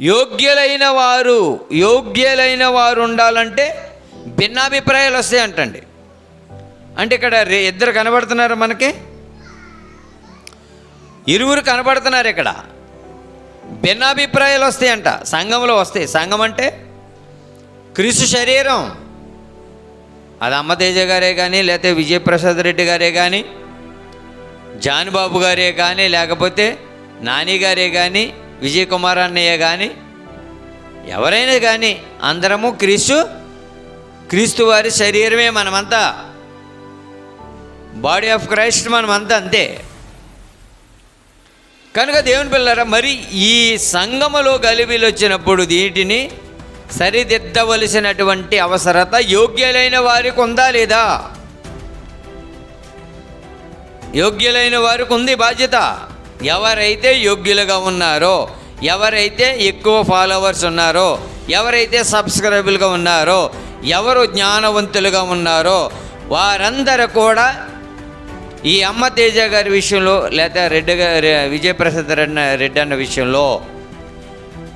యోగ్యులైన వారు యోగ్యులైన వారు ఉండాలంటే భిన్నాభిప్రాయాలు వస్తాయి అంటండి. అంటే ఇక్కడ రే- ఇద్దరు కనబడుతున్నారు మనకి? ఇరువురు కనబడుతున్నారు ఇక్కడ. భిన్నాభిప్రాయాలు వస్తాయంట సంఘంలో వస్తాయి. సంఘం అంటే క్రీస్తు శరీరం. అది అమ్మతేజ గారే కానీ లేకపోతే విజయప్రసాద్ రెడ్డి గారే కానీ జానిబాబు గారే కానీ లేకపోతే నాని గారే కానీ విజయ్ కుమార్ అన్నయ్య కానీ ఎవరైనా కానీ అందరము క్రీస్తు క్రీస్తు వారి శరీరమే మనమంతా. బాడీ ఆఫ్ క్రైస్ట్ మనమంతా అంతే. కనుక దేవుని పిల్లరా మరి ఈ సంగములో గలిబీలు వచ్చినప్పుడు వీటిని సరిదిద్దవలసినటువంటి అవసరత యోగ్యులైన వారికి ఉందా లేదా? యోగ్యులైన వారికి ఉంది బాధ్యత. ఎవరైతే యోగ్యులుగా ఉన్నారో ఎవరైతే ఎక్కువ ఫాలోవర్స్ ఉన్నారో ఎవరైతే సబ్స్క్రైబుల్గా ఉన్నారో ఎవరు జ్ఞానవంతులుగా ఉన్నారో వారందరూ కూడా ఈ అమ్మ తేజ గారి విషయంలో లేదా రెడ్డి గారి విజయప్రసాద్ రెడ్డి రెడ్డి అన్న విషయంలో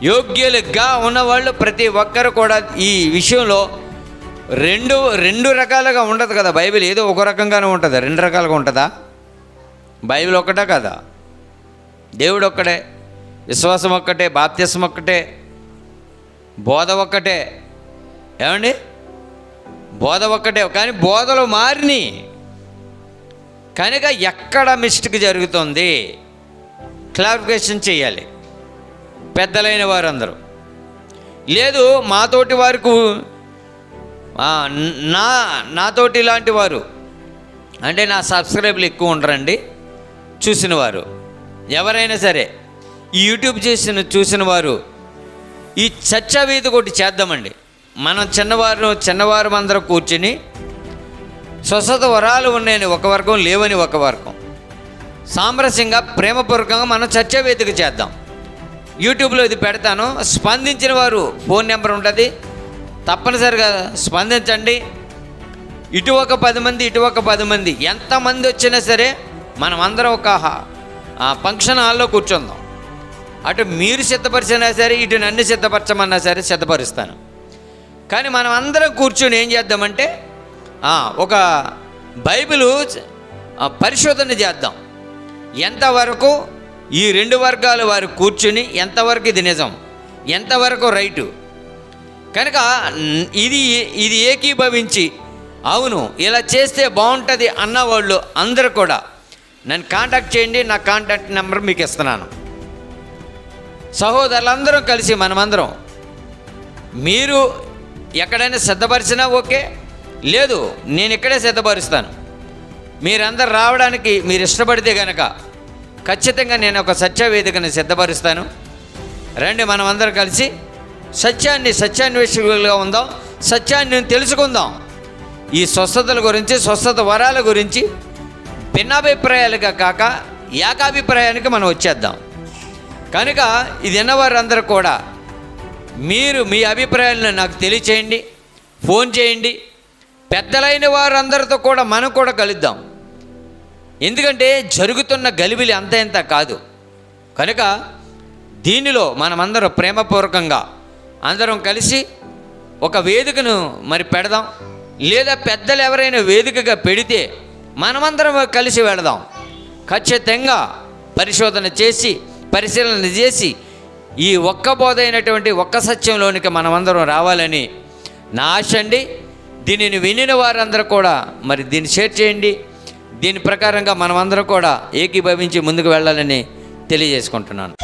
యోగ్యులుగా ఉన్నవాళ్ళు ప్రతి ఒక్కరు కూడా ఈ విషయంలో రెండు రెండు రకాలుగా ఉండదు కదా. బైబిల్ ఏదో ఒక రకంగానే ఉంటుంది. రెండు రకాలుగా ఉంటుందా? బైబిల్ ఒక్కటే కదా? దేవుడు ఒక్కడే విశ్వాసం ఒక్కటే బాప్త్యసం ఒక్కటే బోధ ఒక్కటే ఏమండి? బోధ ఒక్కటే కానీ బోధలు మారిని. కనుక ఎక్కడ మిస్టేక్ జరుగుతుంది? క్లారిఫికేషన్ చేయాలి. పెద్దలైన వారందరూ. లేదు మాతోటి వారికి నా నాతోటి ఇలాంటి వారు. అంటే నా సబ్స్క్రైబర్లు ఎక్కువ ఉండరండి. చూసిన వారు ఎవరైనా సరే ఈ యూట్యూబ్ చేసిన చూసిన వారు ఈ చర్చా వీధి ఒకటి చేద్దామండి. మనం చిన్నవారు చిన్నవారు అందరం కూర్చుని స్వస్థత వరాలు ఉన్నాయని ఒక వర్గం లేవని ఒక వర్గం. సామరస్యంగా ప్రేమపూర్వకంగా మనం చర్చా వేదిక చేద్దాం. యూట్యూబ్లో ఇది పెడతాను. స్పందించిన వారు ఫోన్ నెంబర్ ఉంటుంది. తప్పనిసరిగా స్పందించండి. ఇటు ఒక పది మంది ఇటు ఒక పది మంది. ఎంతమంది వచ్చినా సరే మనం అందరం ఒక ఆ ఫంక్షన్ హాల్లో కూర్చుందాం. అటు మీరు సిద్ధపరిచినా సరే ఇటు నన్ను సిద్ధపరచమన్నా సరే సిద్ధపరుస్తాను. కానీ మనం అందరం కూర్చొని ఏం చేద్దామంటే ఒక బైబిలు పరిశోధన చేద్దాం. ఎంతవరకు ఈ రెండు వర్గాల వారు కూర్చుని ఎంతవరకు ఇది నిజం ఎంతవరకు రైటు? కనుక ఇది ఇది ఏకీభవించి అవును ఇలా చేస్తే బాగుంటుంది అన్నవాళ్ళు అందరు కూడా నన్ను కాంటాక్ట్ చేయండి నా కాంటాక్ట్ నెంబర్ మీకు ఇస్తున్నాను. సహోదరులందరం కలిసి మనమందరం మీరు ఎక్కడైనా సిద్ధపరిచినా ఓకే లేదు నేను ఇక్కడే సిద్ధపరుస్తాను. మీరందరు రావడానికి మీరు ఇష్టపడితే కనుక ఖచ్చితంగా నేను ఒక సత్యవేదికను సిద్ధపరుస్తాను. రండి మనమందరం కలిసి సత్యాన్ని సత్యాన్వేషకులుగా ఉందాం సత్యాన్ని తెలుసుకుందాం. ఈ స్వస్థతల గురించి స్వస్థత వరాల గురించి భిన్నాభిప్రాయాలుగా కాక ఏకాభిప్రాయానికి మనం వచ్చేద్దాం. కనుక ఇది విన్నవారందరూ కూడా మీరు మీ అభిప్రాయాలను నాకు తెలియచేయండి ఫోన్ చేయండి. పెద్దలైన వారందరితో కూడా మనం కూడా కలుద్దాం. ఎందుకంటే జరుగుతున్న గలిబిలి అంత ఇంత కాదు. కనుక దీనిలో మనమందరం ప్రేమపూర్వకంగా అందరం కలిసి ఒక వేదికను మరి పెడదాం. లేదా పెద్దలు ఎవరైనా వేదికగా పెడితే మనమందరం కలిసి వెళదాం. ఖచ్చితంగా పరిశోధన చేసి పరిశీలన చేసి ఈ ఒక్క బోధైనటువంటి ఒక్క సత్యంలోనికి మనమందరం రావాలని నా ఆశ అండి దీనిని వినిన వారందరూ కూడా మరి దీన్ని షేర్ చేయండి. దీని ప్రకారంగా మనమందరం కూడా ఏకీభవించి ముందుకు వెళ్ళాలని తెలియజేసుకుంటున్నాను.